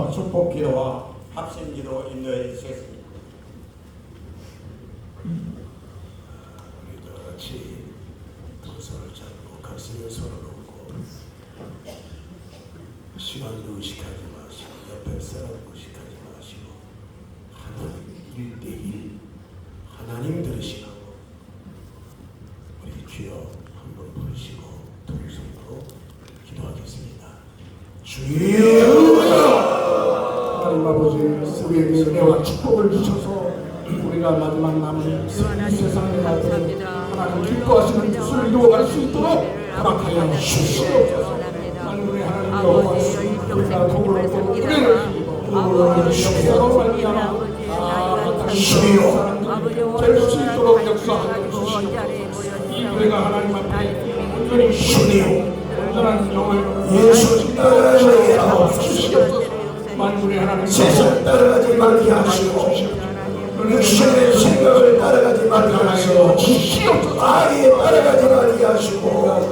이어서 축복 기도와 합심 기도 인도해 주시겠습니다. 우리도 같이 두 손을 잡고 가슴에 손을 얹고 시간도 의식하지 마시고 옆에 사람 의식하지 마시고 하나님 일대일 하나님 들으시라고 우리 주여 한번 부르시고 두 손으로 기도하겠습니다 주여 아버지 우리에게 은혜와 축복을 주셔서 우리가 마지막 남은 이 세상에 갈때 하나님 기뻐하시는 뜻을 이루어갈 수 있도록 허락하여 주시옵소서. 만군의 하나님 여호와 우리가 복을 얻고 은혜를 주고 역사로 말미암아 아 주여. 세상 따라가지 말게 하시고 육신의 생각을 따라가지 말게 하시고 아예 따라가지 말게 하시고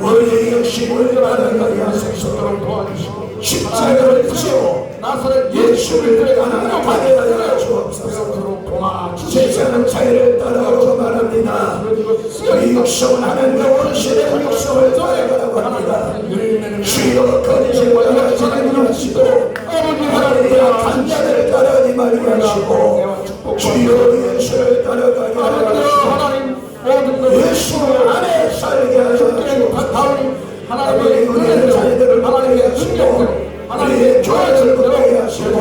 우리의 영심을 따라가게 하소서. 십자가를 나사렛 예수를 따라가게 하여 주옵소서. 세상은 자유를 따라가고 말합니다. 우리 육성은 하나님의 원시의 육성을 따라가라고 합니다. 주여 거짓을 하시고 하나님 의 악한 자들을 따라가지 말게 하시고 주여 예수를 따라가게 하여 하나님 모든 것 예수 안에 살게 하여 하나님의 은혜를 자녀들을 받게 하시고 우리의 교회를 받게 하시고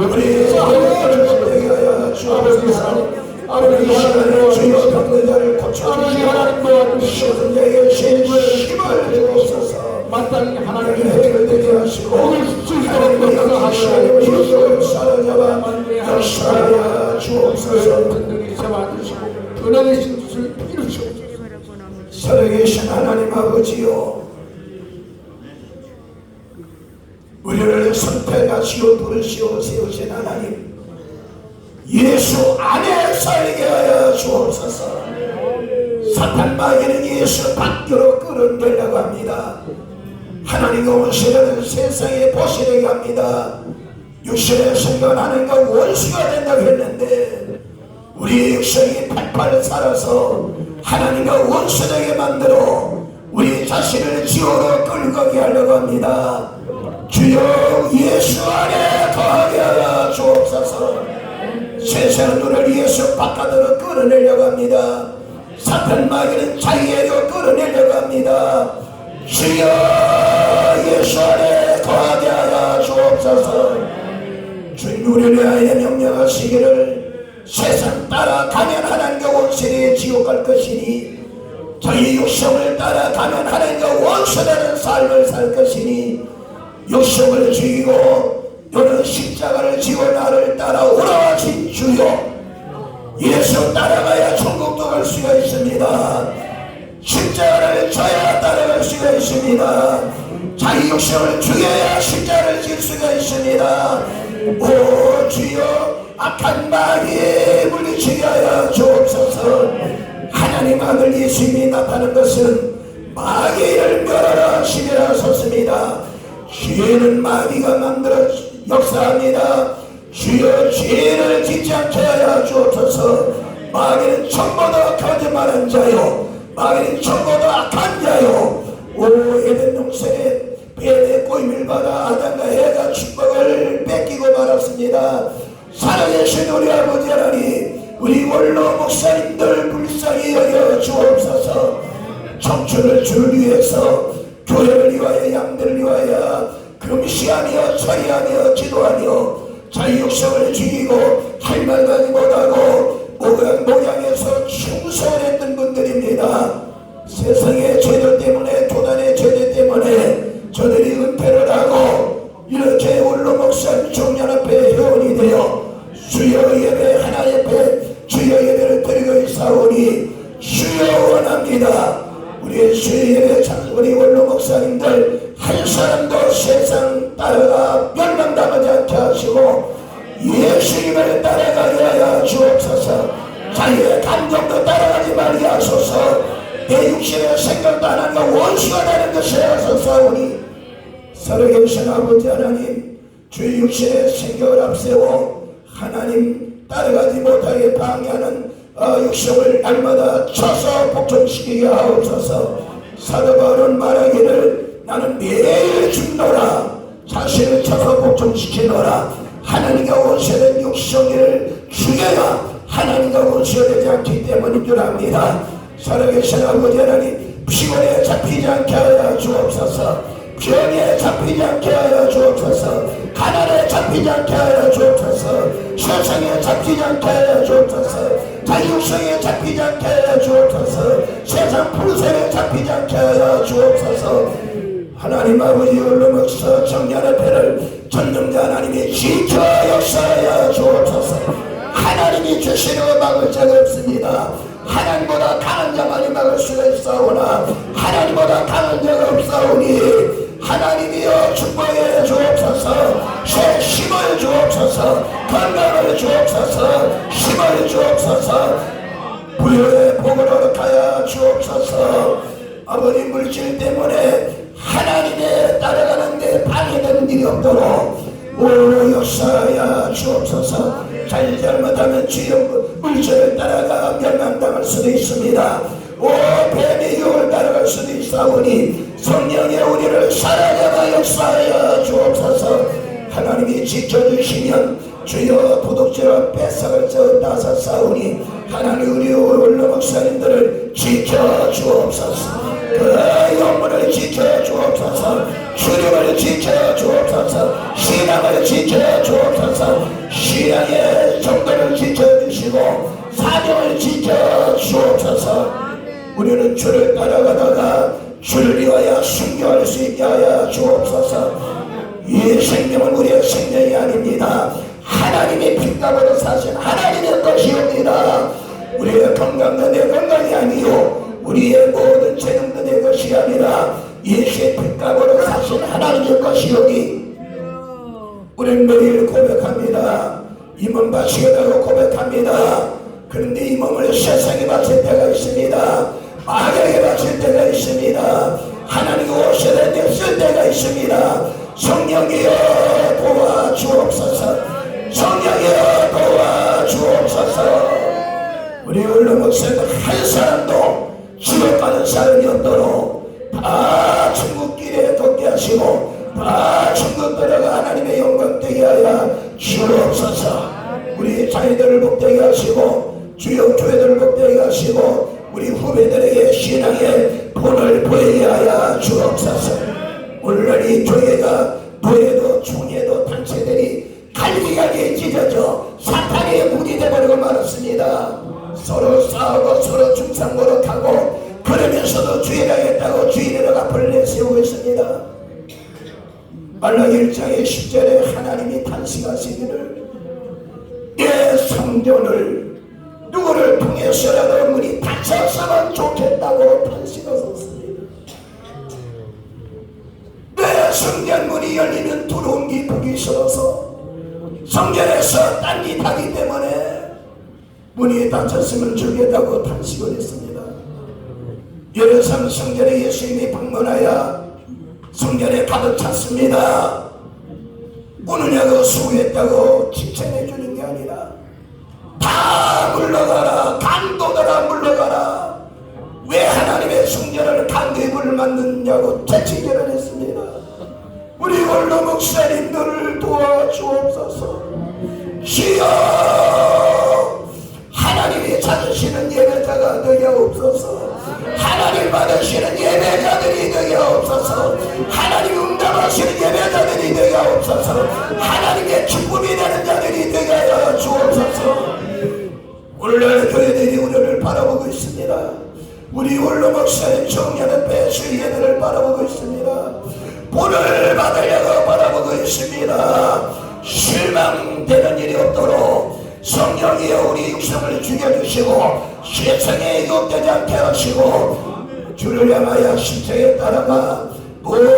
우리의 교회를 받게 하여 주옵소서 아버지 하나님 주여 병든 자를 고쳐주시고 쉬는 자에게 힘을 주옵소서 마땅히 하나님의 은혜를 되게 하시고 하나님의 하나님의 힘을 사랑하와 역사하여 주옵소서 든든히 세워주시고 은혜되신 뜻을 이루시옵소서. 살아계신 하나님 아버지요 우리를 선택하시고 부르시고 세우신 하나님 예수 안에 살게 하여 주옵소서. 사탄 마귀는 예수 밖으로 끌어내려고 합니다 하나님과 원수라는 세상에 보시려고 합니다 육신의 생각을 하나님과 원수가 된다고 했는데 우리 육성이 팔팔 살아서 하나님과 원수되게 만들어 우리 자신을 지옥으로 끌고 하려고 합니다. 주여 예수 안에 거하게 하여 주옵소서 세상은 우리를 예수 바깥으로 끌어내려고 합니다. 사탄 마귀는 자기에게 끌어내려고 합니다. 주여 예수 안에 거하게 하여 주옵소서. 주님 우리를 위하여 명령하시기를 세상 따라 가면 하나님과 원수의 지옥 갈 것이니 저희 육성을 따라 가면 하나님과 원수되는 삶을 살 것이니 육성을 죽이고 너는 십자가를 지고 나를 따라 오라 하신 주여. 예수 따라가야 천국도 갈 수가 있습니다. 십자가를 져야 따라갈 수가 있습니다 자기 육성을 죽여야 십자가를 질 수가 있습니다. 오 주여 악한 마귀에 물리치게 하여 주옵소서. 하나님 아들 예수님이 나타난 것은 마귀를 멸하라 시기라 섰습니다. 죄는 마귀가 만들어 역사합니다. 주여 죄를 짓지 않게 하여 주옵소서. 마귀는 전보다 거짓말한 자요. 마귀는 전보다 악한 자요 오 에덴 용생에 뱀의 꼬임을 받아 아담과 해가 축복을 뺏기고 말았습니다. 살아계신 우리 아버지 하나님 우리 원로 목사님들 불쌍히 여겨 주옵소서. 청춘을 줄 위해서 교회를 위하여 양들을 위하여 금시하며 처리하며 기도하며 자기 육성을 죽이고 할 말까지 못하고 모양 모양에서 충성했던 분들입니다 세상의 죄들 때문에 교단의 죄들 때문에 저들이 은폐를 하고 이렇게 원로 목사님 종년 앞에 회원이 되어 주여 예배 하나 옆에 주여 예배를 드리고 있사오니 주여 원합니다. 우리의 예배 참 우리 원로 목사님들 한 사람도 세상 따라가 멸망당하지 않게 하시고 예수님을 따라가게 하여 주옵소서. 자기의 감정도 따라가지 말게 하소서 내 육신의 생각도 하나님과 원수가 되는 것이 하소서 우니 살아계신 아버지 하나님 주 육신의 생각을 앞세워 하나님 따라가지 못하게 방해하는 어, 육성을 날마다 쳐서 복종시키게 하옵소서. 사도 바울은 말하기를 나는 매일 죽노라. 자신을 쳐서 복종시키노라. 하나님과 원수된 육성을 죽여야 하나님과 원수가 되지 않기 때문인 줄 압니다 살아계신 아버지 하나님 피곤에 잡히지 않게 하여 주옵소서. 병에 잡히지 않게 하여 주옵소서. 가난에 잡히지 않게 하여 주옵소서. 세상에 잡히지 않게 하여 주옵소서. 자유성에 잡히지 않게 하여 주옵소서. 세상 풀세에 잡히지 않게 하여 주옵소서. 하나님 아버지 올름없어 정년의 배를 전능자 하나님이 지켜 역사하여 주옵소서. 하나님이 주시는 막을 자가 없습니다 하나님보다 강한 자만이 막을 수가 있사오나 하나님보다 강한 자가 없사오니 하나님이여 축복해 주옵소서 새 힘을 주옵소서 건강을 주옵소서 힘을 주옵소서 부여의 복을 얻어하여 주옵소서. 아버지 물질 때문에 하나님의 따라가는 데 방해되는 일이 없도록 오 역사하여 주옵소서. 잘 잘못하면 주여 물질을 따라가 멸망당할 수도 있습니다. 오 뱀의 유혹을 따라갈 수도 있사오니 성령의 우리를 살아내가 역사하여 주옵소서. 하나님이 지켜주시면 주여 도덕질과 뺏어갈 저 나서싸우니 하나님 우리 올로 목사님들을 지켜주옵소서. 그 영문을 지켜주옵소서. 주님을 지켜주옵소서. 신앙을 지켜주옵소서. 신앙의 정도를 지켜주 시고 사명을 지켜 주옵소서 우리는 주를 따라가다가 주를 위하여 순교할 수 있게 하여 주옵소서 이 생명은 우리의 생명이 아닙니다. 하나님의 빛감으로 사신 하나님의 것이옵니다. 우리의 건강도 내 건강이 아니요 우리의 모든 재능도 내 것이 아니라 예수의 빛감으로 사신 하나님의 것이오니 우리는 매일 고백합니다. 이 몸 바치겠다고 고백합니다. 그런데 이 몸을 세상에 바칠 때가 있습니다. 마귀에게 바칠 때가 있습니다. 하나님 오셔야 될쓸 때가 있습니다. 성령이여 도와주옵소서. 성령이여 도와주옵소서. 우리 올로 목사님 한 사람도 지옥 가는 사람이 없도록 다 천국길에 걷게 하시고 다 천국 들어가 하나님의 영광 되게 하여 주옵소서 우리 자녀들을 복되게 하시고 주요 교회들을 복되게 하시고 우리 후배들에게 신앙의 본을 보이게 하여 주옵소서. 오늘날 이 교회가 노예도 중예도 단체들이 갈기갈기 찢어져 사탄의 무리 되버리고 말았습니다. 서로 싸우고 서로 중상모욕하고 그러면서도 주일하겠다고 주일을 앞을 내세우고 있습니다 말라 1장의 10절에 하나님이 탄식하시기를 내 성전을 누구를 통해서라도 문이 닫혔으면 좋겠다고 탄식하셨습니다. 내 성전 문이 들어온 게 보기 싫어서 성전에서 딴짓 하기 때문에 문이 닫혔으면 좋겠다고 탄식을 했습니다. 예루살렘 성전에 예수님이 방문하여 성전에 가득 찼습니다. 오느냐고 수고했다고 칭찬해 주는 게 아니라 다 물러가라 강도들아 물러가라. 왜 하나님의 성전을 강도입을 만드냐고 채찍질을 했습니다. 우리 원로 목사님들을 도와주옵소서. 주여 하나님이 찾으시는 예배자가 되게 없어서 하나님 받으시는 예배자들이 되게 없어서. 하나님 응답하시는 예배자들이 되게 없어서. 하나님의 기쁨이 되는 자들이 되게 하여 주옵소서. 오늘날 교회들이 우리를 바라보고 있습니다. 우리 원로 목사의 정년의 배수 예배를 바라보고 있습니다. 본을 받으려고 바라보고 있습니다. 실망되는 일이 없도록 성령이여 우리 육성을 죽여주시고 세상에 유혹되지 않게 하시고 주를 향하여 심정에 따라가 모든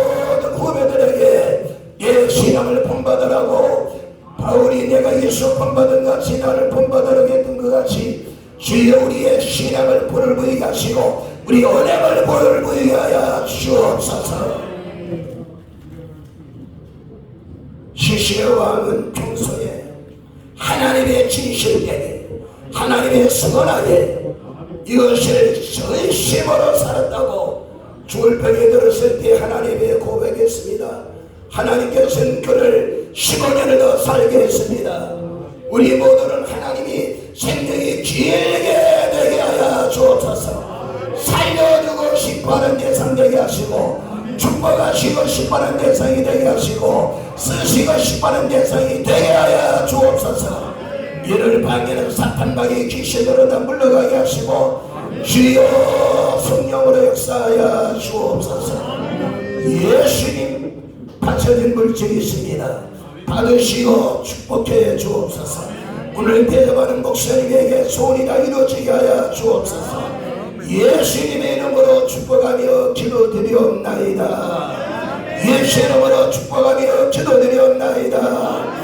후배들에게 예 신앙을 본받으라고 바울이 내가 예수 본받은 같이 나를 본받으라고 했던 것 같이 주여 우리의 신앙을 불을 보이게 하시고 우리 은행을 불을 보이게 하여 주옵소서. 시시의 왕은 평소에 하나님의 진실되게 하나님의 선언하게 이것을 전심으로 살았다고 죽을 병에 들었을 때 하나님의 고백했습니다. 하나님께서는 그를 15년을 더 살게 했습니다. 우리 모두는 하나님이 생명이 길게 되게 하여 주옵소서 살려주고 싶어하는 대상 되게 하시고 축복하시고 싶어하는 대상이 되게 하시고 쓰시고 싶어하는 대상이 되게 하여 주옵소서 이를 방해는 사탄방의 귀신으로 다 물러가게 하시고 주여 성령으로 역사하여 주옵소서. 예수님 바쳐진 물질이 있습니다. 받으시고 축복해 주옵소서. 오늘 대접하는 목사님에게 소원이 다 이루어지게 하여 주옵소서. 예수님의 이름으로 축복하며 기도드리옵나이다. 예수 이름으로 축복하며 기도드리옵나이다